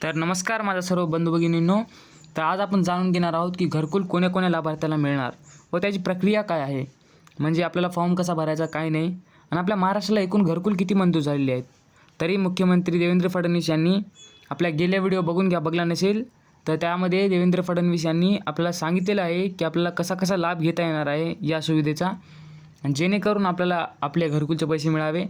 तर नमस्कार माझ्या सर्व बंधू भगिनींनो. तर आज आपण जाणून घेणार आहोत की घरकुल कोण्या कोण्या लाभार्थ्याला मिळणार व त्याची प्रक्रिया काय आहे? म्हणजे आपल्याला फॉर्म कसा भरायचा काय नाही? आणि आपल्या महाराष्ट्राला एकूण घरकुल किती मंजूर झालेले आहेत? तरी मुख्यमंत्री देवेंद्र फडणवीस यांनी आपल्या गेल्या व्हिडिओ बघून घ्या बघला नसेल तर त्यामध्ये देवेंद्र फडणवीस यांनी आपल्याला सांगितलेलं आहे की आपल्याला कसा कसा लाभ घेता येणार आहे या सुविधेचा. जेणेकरून आपल्याला आपल्या घरकुलचे पैसे मिळावे.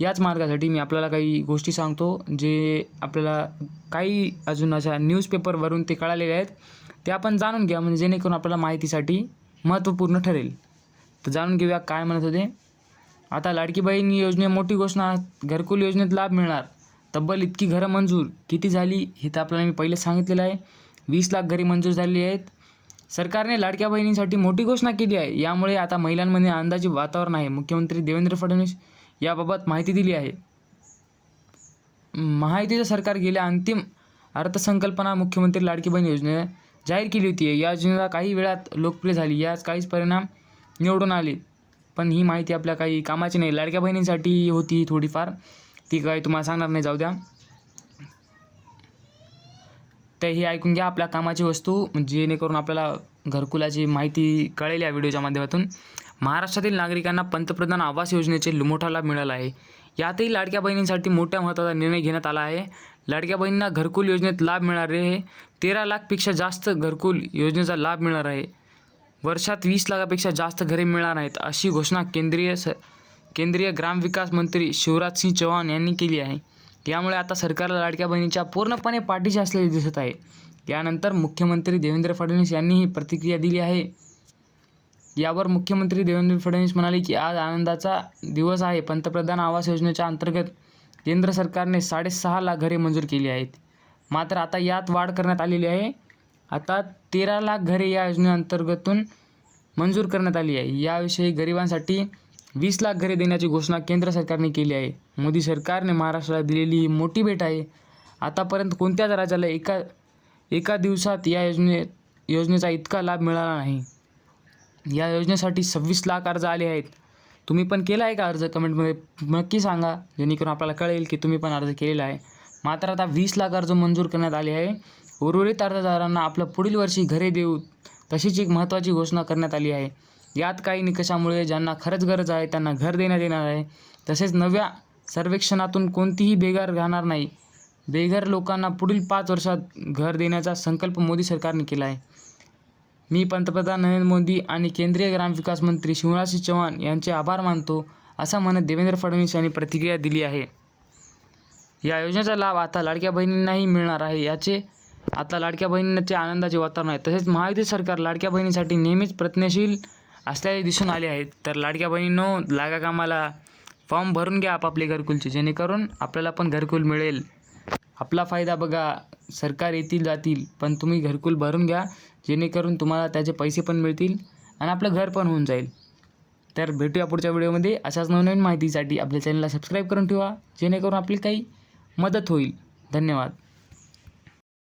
याच मार्गासाठी मी आपल्याला काही गोष्टी सांगतो जे आपल्याला काही अजून अशा न्यूजपेपरवरून ते कळालेले आहेत ते आपण जाणून घ्या म्हणजे जेणेकरून आपल्याला माहितीसाठी महत्त्वपूर्ण ठरेल. तर जाणून घेऊया काय म्हणत होते. आता लाडकी बहीण योजने मोठी घोषणा घरकुल योजनेत लाभ मिळणार. तब्बल इतकी घरं मंजूर. किती झाली हे तर आपल्याला मी पहिले सांगितलेलं आहे. वीस लाख घरी मंजूर झालेली आहेत. सरकारने लाडक्या बहिणींसाठी मोठी घोषणा केली आहे. यामुळे आता महिलांमध्ये अंदाजे वातावरण आहे. मुख्यमंत्री देवेंद्र फडणवीस याबाबत माहिती दिली आहे. महायुतीचं सरकार गेल्या अंतिम अर्थसंकल्पना मुख्यमंत्री लाडकी बहीण योजने जाहीर केली होती. या योजनेला काही वेळात लोकप्रिय झाली. याच काहीच परिणाम निवडून आले. पण ही माहिती आपल्या काही कामाची नाही. लाडक्या बहिणींसाठी होती थोडीफार. ती काही तुम्हाला सांगणार नाही. जाऊ द्या. तर हे ऐकून घ्या. आपल्या कामाची वस्तू जेणेकरून आपल्याला घरकुलाची माहिती कळेल या व्हिडिओच्या माध्यमातून. महाराष्ट्रातील नागरिकांना पंतप्रधान आवास योजनेचे मोठा लाभ मिळाला आहे. यातही लाडक्या बहिणींसाठी मोठ्या महत्त्वाचा निर्णय घेण्यात आला आहे. लाडक्या बहिणींना घरकुल योजनेत लाभ मिळणार आहे. तेरा लाखपेक्षा जास्त घरकुल योजनेचा लाभ मिळणार आहे. वर्षात वीस लाखापेक्षा जास्त घरे मिळणार आहेत अशी घोषणा केंद्रीय स केंद्रीय ग्रामविकास मंत्री शिवराज सिंग चौहान यांनी केली आहे. यामुळे आता सरकारला लाडक्या बहिणीच्या पूर्णपणे पाठीशी असलेले दिसत आहे. यानंतर मुख्यमंत्री देवेंद्र फडणवीस यांनी ही प्रतिक्रिया दिली आहे. यावर मुख्यमंत्री देवेंद्र फडणवीस म्हणाले की आज आनंदाचा दिवस आहे. पंतप्रधान आवास योजनेच्या अंतर्गत केंद्र सरकारने साडेसहा लाख घरे मंजूर केली आहेत. मात्र आता यात वाढ करण्यात आलेली आहे. आता तेरा लाख घरे या योजनेअंतर्गतून मंजूर करण्यात आली आहे. याविषयी गरिबांसाठी वीस लाख घरे देण्याची घोषणा केंद्र सरकारने केली आहे. मोदी सरकारने महाराष्ट्राला दिलेली ही मोठी भेट आहे. आतापर्यंत कोणत्याच राज्याला एका एका दिवसात या योजने योजनेचा इतका लाभ मिळाला नाही. या योजनेसाठी सव्वीस लाख अर्ज आले आहेत. तुम्ही पण केला आहे का अर्ज? कमेंटमध्ये नक्की सांगा. जेणेकरून आपल्याला कळेल की तुम्ही पण अर्ज केलेला आहे. मात्र आता वीस लाख अर्ज मंजूर करण्यात आले आहे. उर्वरित अर्जदारांना आपलं पुढील वर्षी घरे देऊ तशीच एक महत्त्वाची घोषणा करण्यात आली आहे. यात काही निकषामुळे ज्यांना खरंच गरज आहे त्यांना घर देण्यात येणार आहे. तसेच नव्या सर्वेक्षणातून कोणतीही बेघर राहणार नाही. बेघर लोकांना पुढील पाच वर्षात घर देण्याचा संकल्प मोदी सरकारने केला आहे. मी पंतप्रधान नरेंद्र मोदी आणि केंद्रीय ग्रामविकास मंत्री शिवराजसिंह चौहान यांचे आभार मानतो असं म्हणत देवेंद्र फडणवीस यांनी प्रतिक्रिया दिली आहे. या योजनेचा लाभ आता लाडक्या बहिणींनाही मिळणार आहे याचे आता लाडक्या बहिणींचे आनंदाचे वातावरण आहे. तसेच महायुती सरकार लाडक्या बहिणीसाठी नेहमीच प्रयत्नशील असल्याचे दिसून आले आहेत तर लाडक्या बहिणींनो लागा कामाला फॉर्म भरून घ्या आपापले घरकुलचे जेणेकरून आपल्याला पण घरकुल मिळेल. आपला फायदा बघा सरकार येतील जातील पण तुम्ही घरकुल भरून घ्या जेणेकरून तुम्हाला त्याचे पैसे पण मिळतील आणि आपलं घर पण होऊन जाईल. तर भेटूया पुढच्या व्हिडिओमध्ये. अशाच नवनवीन माहितीसाठी आपल्या चॅनलला सबस्क्राईब करून ठेवा जेणेकरून आपली काही मदत होईल. धन्यवाद.